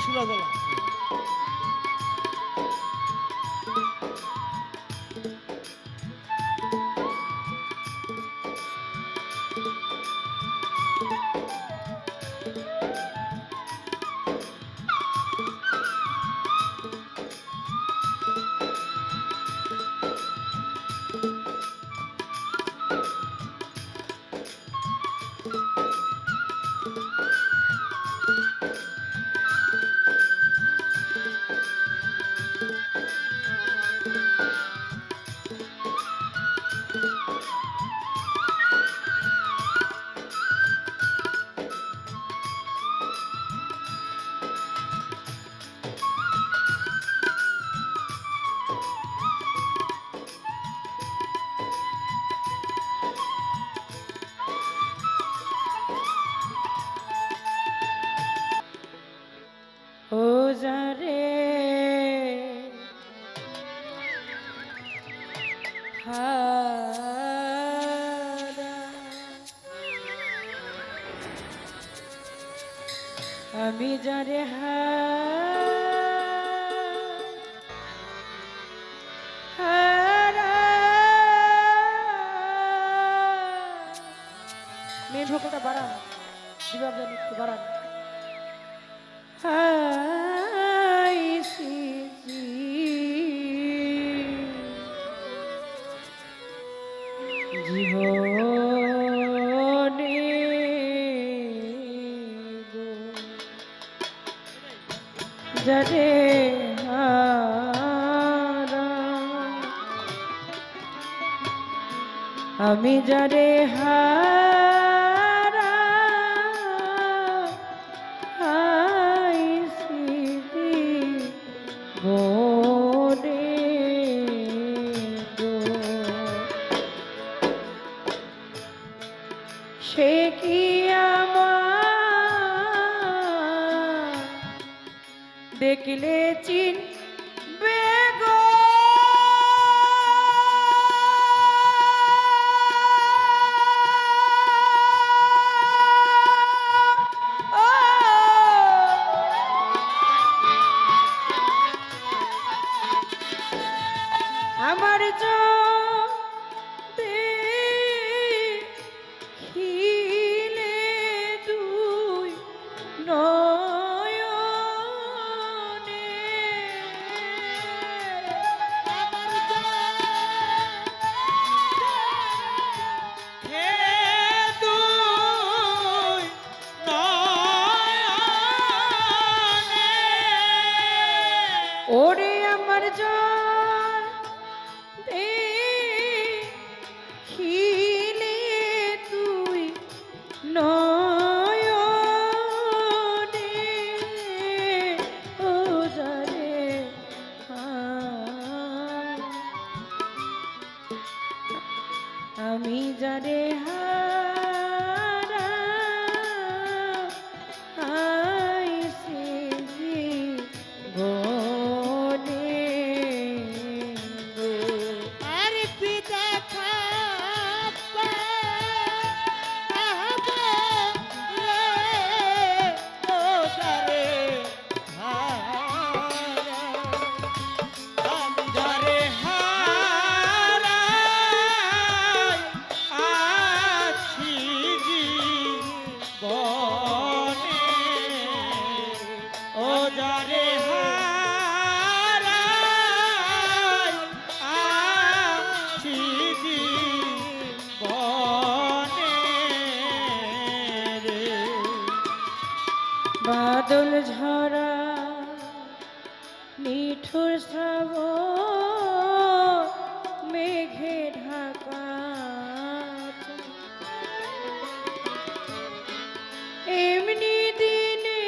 সুরাজলা আমি যারে হারা। মেয়ে বাড়ান দিবাব একটু বাড়ান। হারা। আমি যারে হারা দেখলে চিন বাদল ঝরা নিঠুর শ্রাব মেঘে ঢাকা এমনি দিনে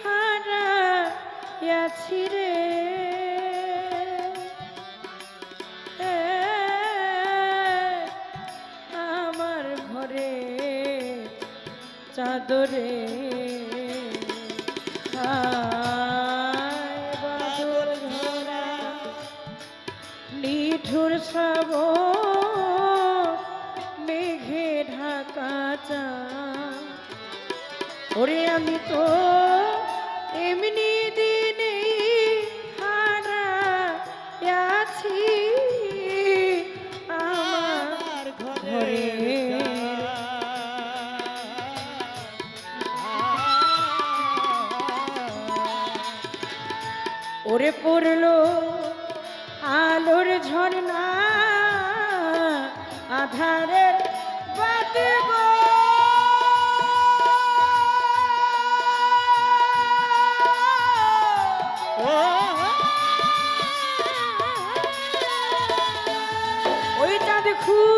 হারা আছি রে আমার ঘরে চাদরে বাদল ধরা নিঠুর সব মেঘে ঢাকা চা ওরে আমি তো ওরে পড়ল আলোর ঝর্ণা আধারের ওইটা ওই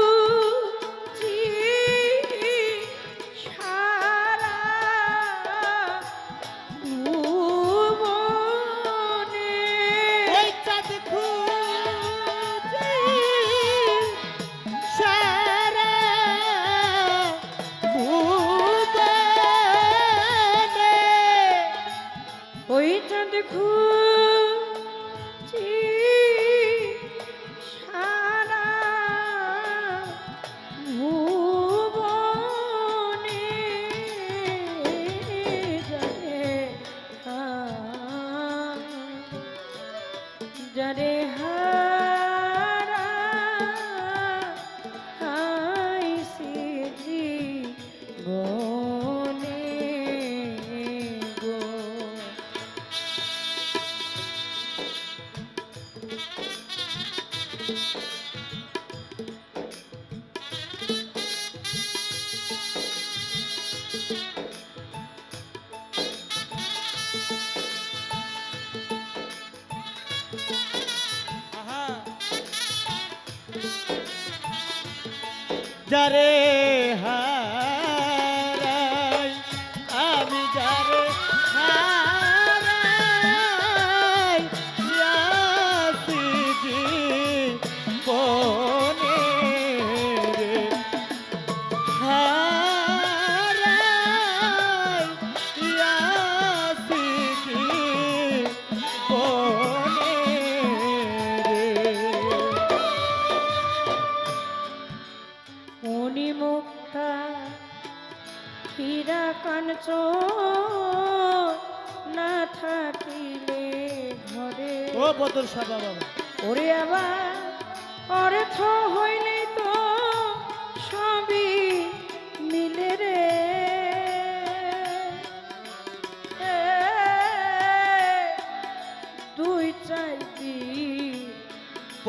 যারে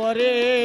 করে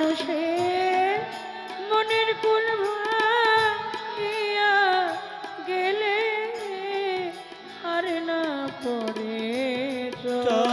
মানুষের মনের কুল গেলে আর না পরে ওরে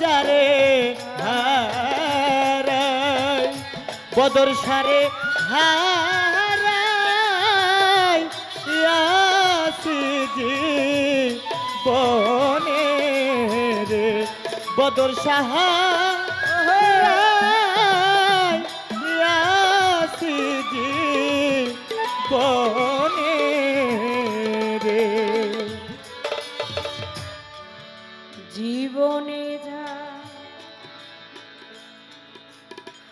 যারে হারাই বদর সারে হারাই ইয়াসিজি বনে বদর সাহা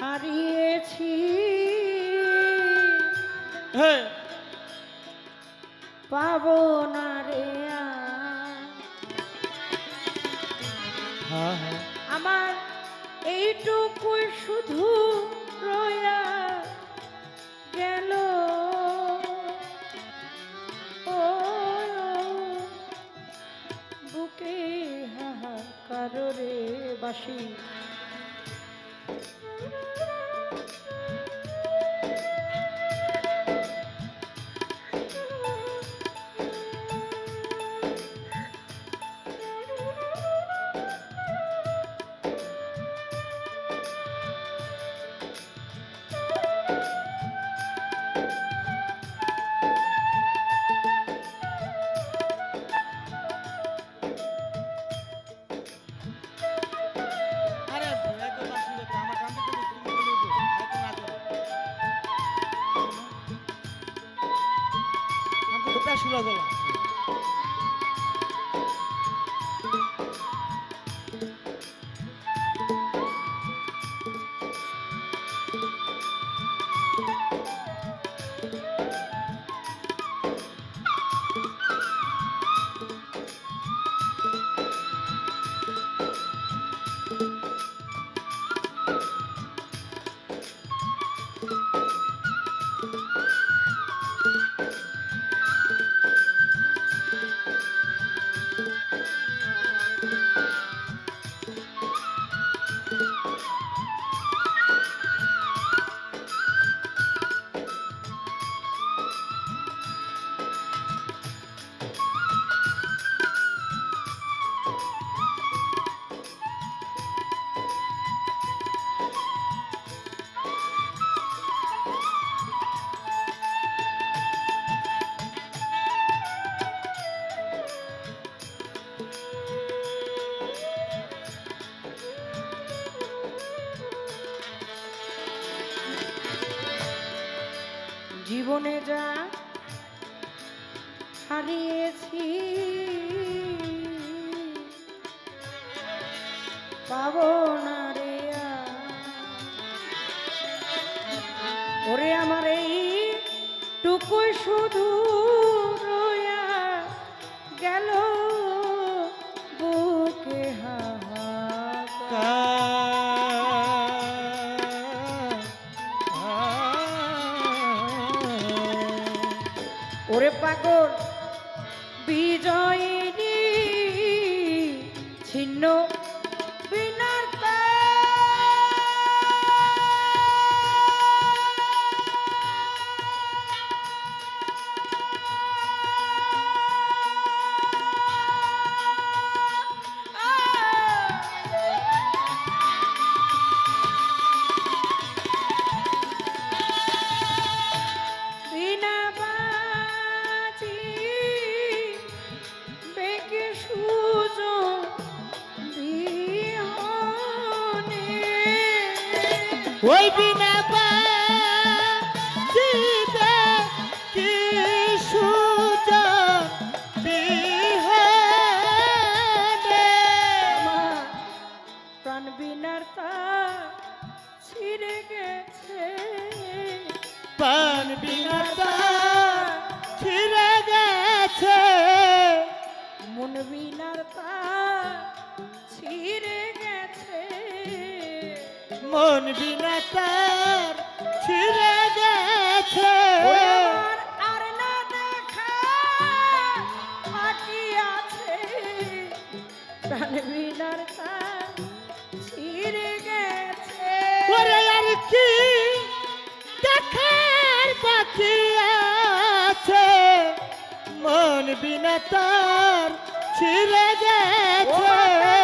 হারিয়েছি। হ্যাঁ। পাবো না রে। হ্যাঁ হ্যাঁ। আমার এইটুকুই শুধু রয়া গেল। ও বুকে হাহাকার রে বাসি আমাকে হারিয়েছি পাবো না রে। ওরে আমার এই টুকু শুধু আছে প্রাণ বিনার তার ছিঁড়ে গেছে। ওরে আর কি দেখার বাকি আছে? মন বিনা তার ছিঁড়ে গেছে।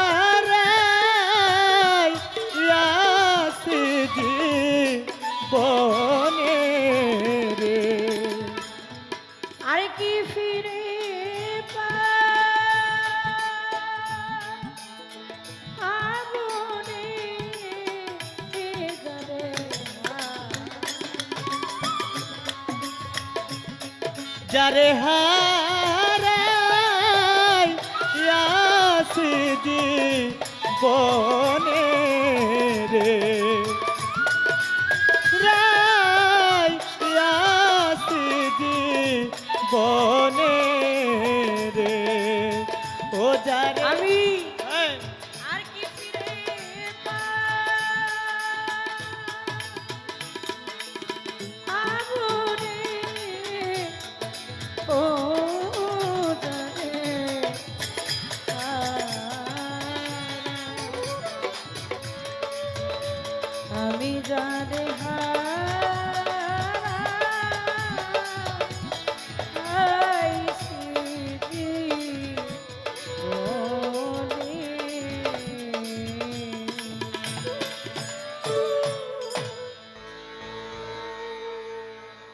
যারে হারাই ইয়াসিদি বনে